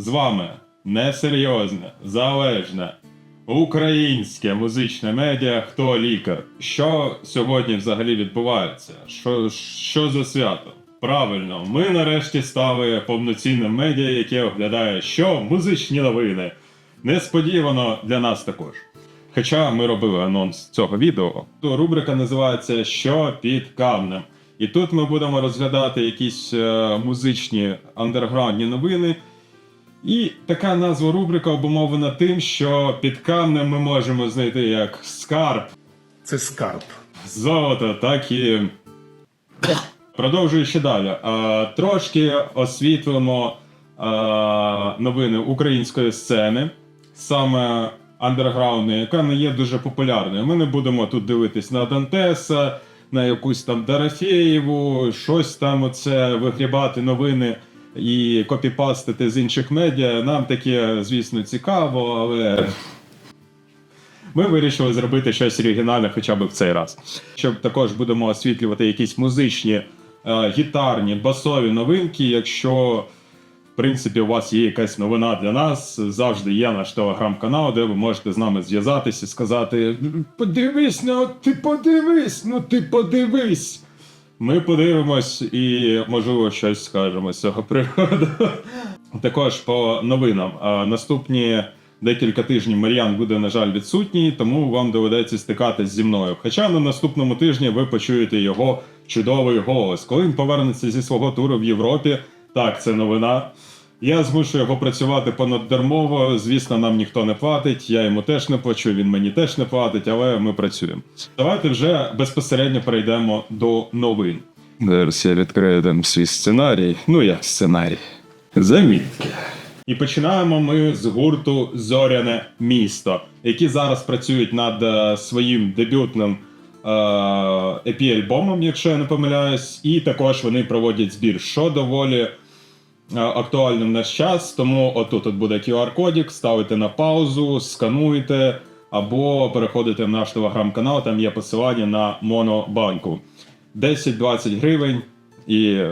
З вами несерйозне, залежне, українське музичне медіа Хто лікар? Що сьогодні взагалі відбувається? Що, що за свято? Правильно, ми нарешті стали повноцінним медіа, яке оглядає що музичні новини. Несподівано для нас також. Хоча ми робили анонс цього відео, то рубрика називається Що під камнем. І тут ми будемо розглядати якісь е, музичні андерграундні новини. І така назва рубрика обумовлена тим, що під камнем ми можемо знайти як скарб, Це скарб. золото, так і. Продовжуючи далі. А, трошки освітлимо а, новини української сцени, саме андерграундної, яка не є дуже популярною. Ми не будемо тут дивитись на Дантеса, на якусь там Дарафєєву, щось там оце вигрібати новини і копіпастити з інших медіа. Нам таке, звісно, цікаво, але ми вирішили зробити щось оригінальне хоча б в цей раз. Щоб також будемо освітлювати якісь музичні, е, гітарні, басові новинки. Якщо, в принципі, у вас є якась новина для нас, завжди є наш телеграм-канал, де ви можете з нами зв'язатися і сказати: подивись, ну ти подивись, ну ти подивись. Ми подивимось і, можливо, щось скажемо з цього приводу. Також по новинам. Наступні декілька тижнів Мар'ян буде, на жаль, відсутній, тому вам доведеться стикатись зі мною. Хоча на наступному тижні ви почуєте його чудовий голос. Коли він повернеться зі свого туру в Європі, так, це новина. Я змушую його працювати понаддармово. Звісно, нам ніхто не платить. Я йому теж не плачу, він мені теж не платить, але ми працюємо. Давайте вже безпосередньо перейдемо до новин. Зараз я відкрию там свій сценарій. Ну як сценарій. Замітки. І починаємо ми з гурту Зоряне місто, які зараз працюють над е, своїм дебютним е, епі-альбомом, якщо я не помиляюсь, і також вони проводять збір, що доволі актуальним наш час. Тому отут от буде QR-кодік, ставите на паузу, скануєте або переходите в наш телеграм-канал, там є посилання на монобанку. 10-20 гривень, і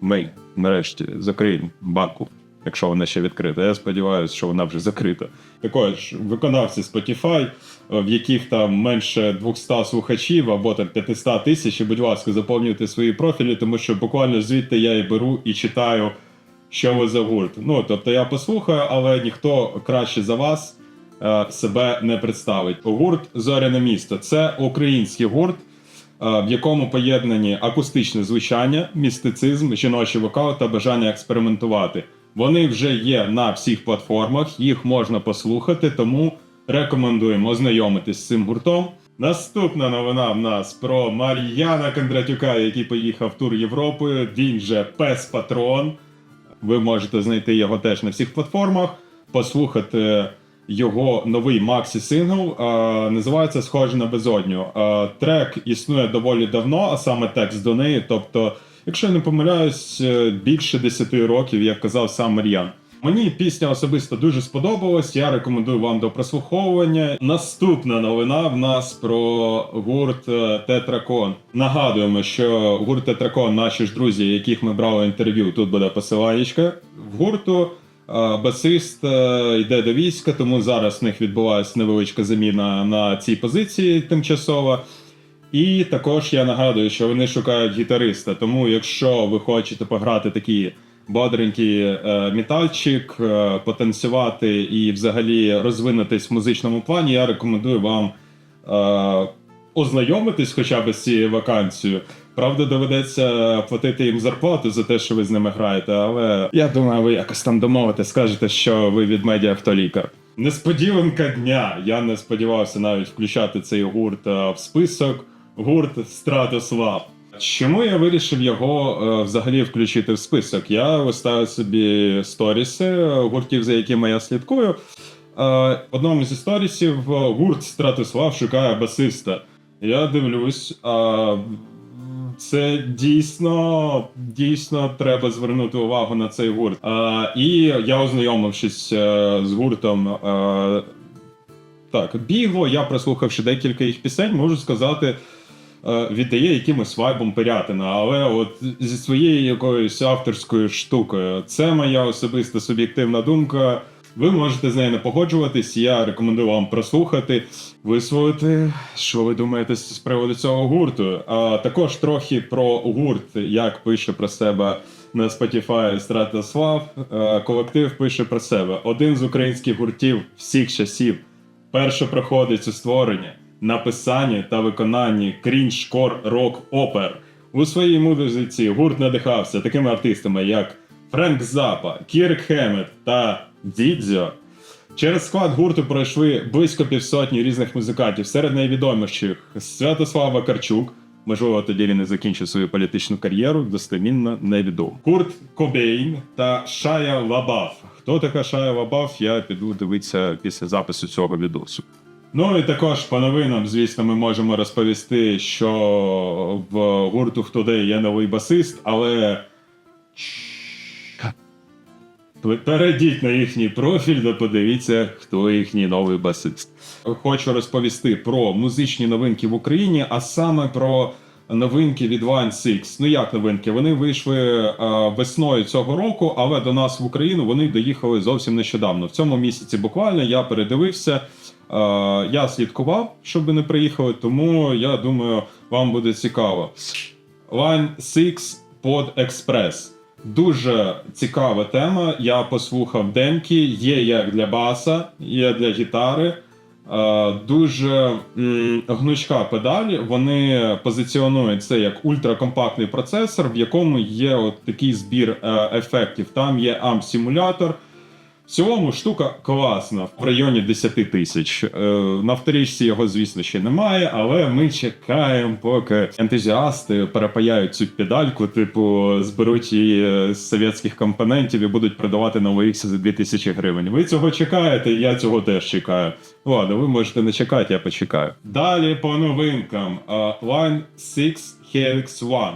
ми нарешті закриємо банку, якщо вона ще відкрита. Я сподіваюся, що вона вже закрита. Також виконавці Spotify, е, в яких там менше 200 слухачів або там 500 тисяч, і, будь ласка, заповнюйте свої профілі, тому що буквально звідти я і беру і читаю, що ви за гурт. Ну тобто я послухаю, але ніхто краще за вас е, себе не представить. Гурт Зоряне місто це український гурт. е, В якому поєднані акустичне звучання, містицизм, жіночий вокал та бажання експериментувати. Вони вже є на всіх платформах, їх можна послухати, тому рекомендуємо ознайомитись з цим гуртом. Наступна новина в нас про Мар'яна Кондратюка, який поїхав в тур Європою. Він же Пес Патрон. Ви можете знайти його теж на всіх платформах, послухати його новий Максі сингл. е, називається Схоже на безодню. Е, трек існує доволі давно, а саме текст до неї. Тобто, якщо я не помиляюсь, е, більше 10 років, як казав сам Мар'ян. Мені пісня особисто дуже сподобалась. Я рекомендую вам до прослуховування. Наступна новина в нас про гурт е, Тетракон. Нагадуємо, що гурт Тетракон, наші ж друзі, яких ми брали інтерв'ю, тут буде посиланнячка. В гурту е, басист е, йде до війська, тому зараз в них відбувається невеличка заміна на цій позиції тимчасова. І також я нагадую, що вони шукають гітариста. Тому, якщо ви хочете пограти такий бодренький е, метальчик, е, потанцювати і взагалі розвинутись в музичному плані, я рекомендую вам е, ознайомитись хоча б з цією вакансією. Правда, доведеться платити їм зарплату за те, що ви з ними граєте, але я думаю, ви якось там домовите, скажете, що ви від медіа хто лікар. Несподіванка дня. Я не сподівався навіть включати цей гурт е, в список. Гурт Стратослав. Чому я вирішив його е, взагалі включити в список? Я виставив собі сторіси е, гуртів, за якими я слідкую. Е, в одному зі сторісів е, гурт Стратослав шукає басиста. Я дивлюсь, а це дійсно, дійсно треба звернути увагу на цей гурт. А, і я ознайомившись е, з гуртом. е, так, бігло, я прослухавши декілька їх пісень, можу сказати, е, віддає якимось вайбом Пирятина, але от зі своєю якоюсь авторською штукою. Це моя особиста суб'єктивна думка. Ви можете з нею не погоджуватись. Я рекомендую вам прослухати, висловити, що ви думаєте з приводу цього гурту. А також трохи про гурт, як пише про себе на Spotify Стратослав. Е, Колектив пише про себе: один з українських гуртів всіх часів. Перше проходить у створенні, написанні та виконанні крінж-кор рок-опер. У своїй музиці гурт надихався такими артистами, як Френк Запа, Кірк Хемет та Дідзьо. Через склад гурту пройшли близько півсотні різних музикантів, серед найвідоміших Святослав Вакарчук. Можливо, тоді він і закінчив свою політичну кар'єру, достемінно невідомо. Курт Кобейн та Шая Лабаф. Хто така Шая Лабаф, я піду дивитися після запису цього відосу. Ну і також по новинам, звісно, ми можемо розповісти, що в гурту Хто де є новий басист, але. Перейдіть на їхній профіль та подивіться, хто їхній новий басист. Хочу розповісти про музичні новинки в Україні, а саме про новинки від One Six. Ну як новинки? Вони вийшли е, весною цього року, але до нас в Україну вони доїхали зовсім нещодавно. В цьому місяці буквально я передивився. Е, я слідкував, щоб не приїхали, тому я думаю, вам буде цікаво. Line 6 под Експрес. Дуже цікава тема. Я послухав демки. Є як для баса, є для гітари. Е, Дуже гнучка педаль. Вони позиціонують це як ультракомпактний процесор, в якому є от такий збір е, ефектів. Там є амп-симулятор. В цілому штука класна в районі 10 тисяч. Е, На вторічці його, звісно, ще немає, але ми чекаємо, поки ентузіасти перепаяють цю педальку, типу, зберуть її з совєтських компонентів і будуть продавати на OLX за 2000 гривень. Ви цього чекаєте, я цього теж чекаю. Ладно, ви можете не чекати, я почекаю. Далі по новинкам. Е, Line 6 Helix One.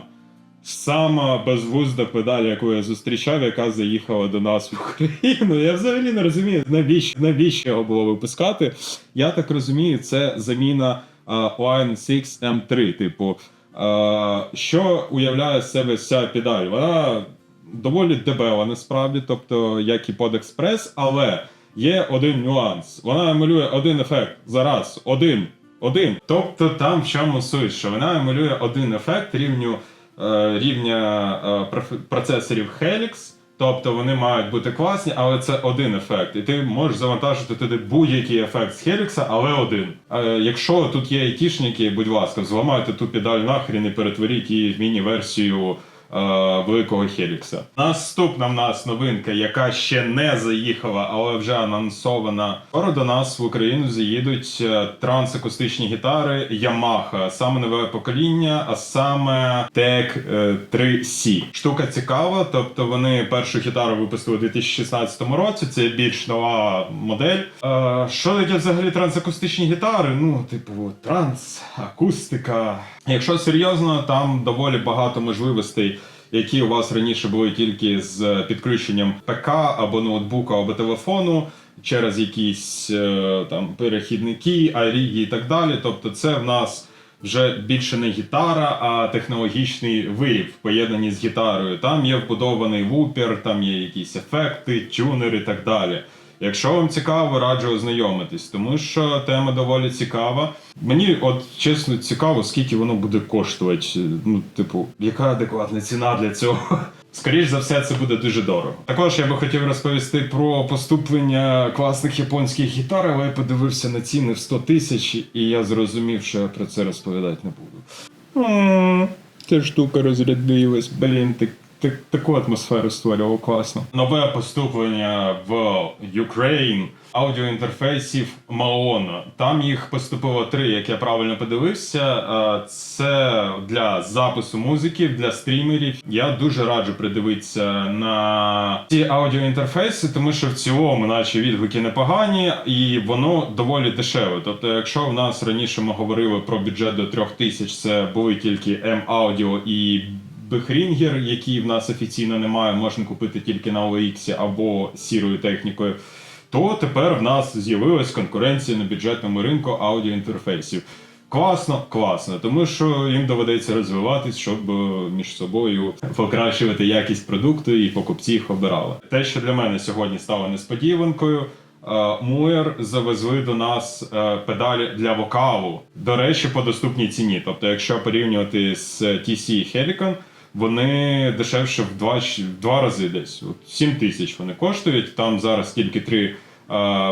Сама безвузда педаль, яку я зустрічав, яка заїхала до нас в Україну. Я взагалі не розумію, навіщо навіщо його було випускати. Я так розумію, це заміна а, Line 6 M3. Типу, а, що уявляє з себе ця педаль? Вона доволі дебела, насправді, тобто як і под експрес, але є один нюанс. Вона емулює один ефект зараз, один. Один. Тобто там в чому суть, що вона емулює один ефект рівню рівня е, процесорів Helix. Тобто вони мають бути класні, але це один ефект. І ти можеш завантажити туди будь-який ефект з Helix, але один. А якщо тут є айтішники, будь ласка, зламайте ту педаль нахрін і перетворіть її в міні-версію е, великого Хелікса. Наступна в нас новинка, яка ще не заїхала, але вже анонсована. Скоро до нас в Україну заїдуть е, трансакустичні гітари Yamaha, саме нове покоління, а саме Tech 3C. Штука цікава, тобто вони першу гітару випустили у 2016 році. Це більш нова модель. Е, що таке взагалі трансакустичні гітари? Ну, типу, транс, акустика. Якщо серйозно, там доволі багато можливостей. Які у вас раніше були тільки з підключенням ПК або ноутбука, або телефону через якісь е, там перехідники, аріги і так далі. Тобто, це в нас вже більше не гітара, а технологічний виріб поєднаний з гітарою. Там є вбудований вупер, там є якісь ефекти, тюнери і так далі. Якщо вам цікаво, раджу ознайомитись, тому що тема доволі цікава. Мені, от чесно, цікаво, скільки воно буде коштувати. Ну, типу, яка адекватна ціна для цього. Скоріш за все, це буде дуже дорого. Також я би хотів розповісти про поступлення класних японських гітар, але я подивився на ціни в 100 тисяч, і я зрозумів, що я про це розповідати не буду. Ця штука розрядилась, блін, так, так, таку атмосферу створював класно. Нове поступлення в Ukraine аудіоінтерфейсів Маона. Там їх поступило три, як я правильно подивився. Це для запису музики, для стрімерів. Я дуже раджу придивитися на ці аудіоінтерфейси, тому що в цілому, наче відгуки непогані, і воно доволі дешеве. Тобто, якщо в нас раніше ми говорили про бюджет до 3000, це були тільки M-Audio і Бехрінгер, який в нас офіційно немає, можна купити тільки на OLX або сірою технікою. То тепер в нас з'явилась конкуренція на бюджетному ринку аудіоінтерфейсів. Класно, класно, тому що їм доведеться розвиватись, щоб е, між собою покращувати якість продукту і покупці обирали. Те, що для мене сьогодні стало несподіванкою. е, Муер завезли до нас е, педалі для вокалу. До речі, по доступній ціні. Тобто, якщо порівнювати з TC Helicon, вони дешевше в два, в два рази десь. От 7 тисяч вони коштують. Там зараз тільки три е,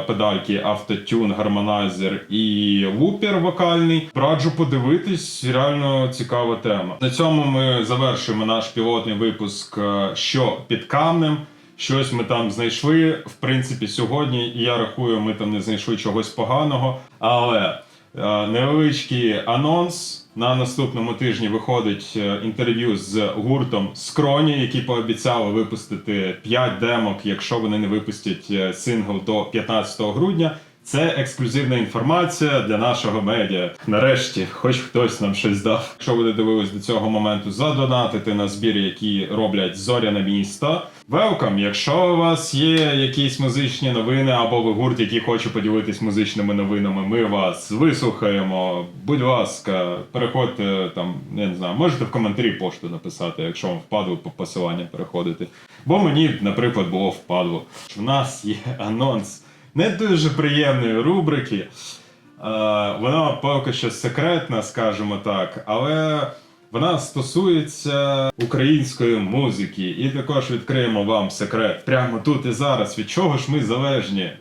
педальки автотюн, гармонайзер і лупер вокальний. Раджу подивитись, реально цікава тема. На цьому ми завершуємо наш пілотний випуск, е, що під камнем. Щось ми там знайшли. В принципі, сьогодні я рахую, ми там не знайшли чогось поганого. Але е, невеличкий анонс. На наступному тижні виходить е, інтерв'ю з гуртом Скроні, які пообіцяли випустити 5 демок, якщо вони не випустять е, сингл до 15 грудня. Це ексклюзивна інформація для нашого медіа. Нарешті, хоч хтось нам щось дав. Якщо ви дивились до цього моменту, задонатити на збір, які роблять зоряне місто. Велкам, якщо у вас є якісь музичні новини або ви гурт, який хоче поділитись музичними новинами, ми вас вислухаємо. Будь ласка, переходьте там, я не знаю, можете в коментарі пошту написати, якщо вам впадло по посилання переходити. Бо мені, наприклад, було впадло. У нас є анонс не дуже приємної рубрики. Е, вона поки що секретна, скажімо так, але вона стосується української музики. І також відкриємо вам секрет прямо тут і зараз. Від чого ж ми залежні?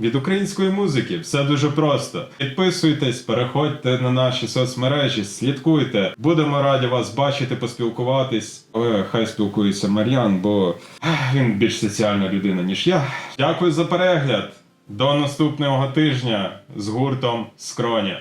Від української музики все дуже просто. Підписуйтесь, переходьте на наші соцмережі, слідкуйте. Будемо раді вас бачити, поспілкуватись. Але хай спілкується Мар'ян, бо він більш соціальна людина, ніж я. Дякую за перегляд. До наступного тижня з гуртом Скроня.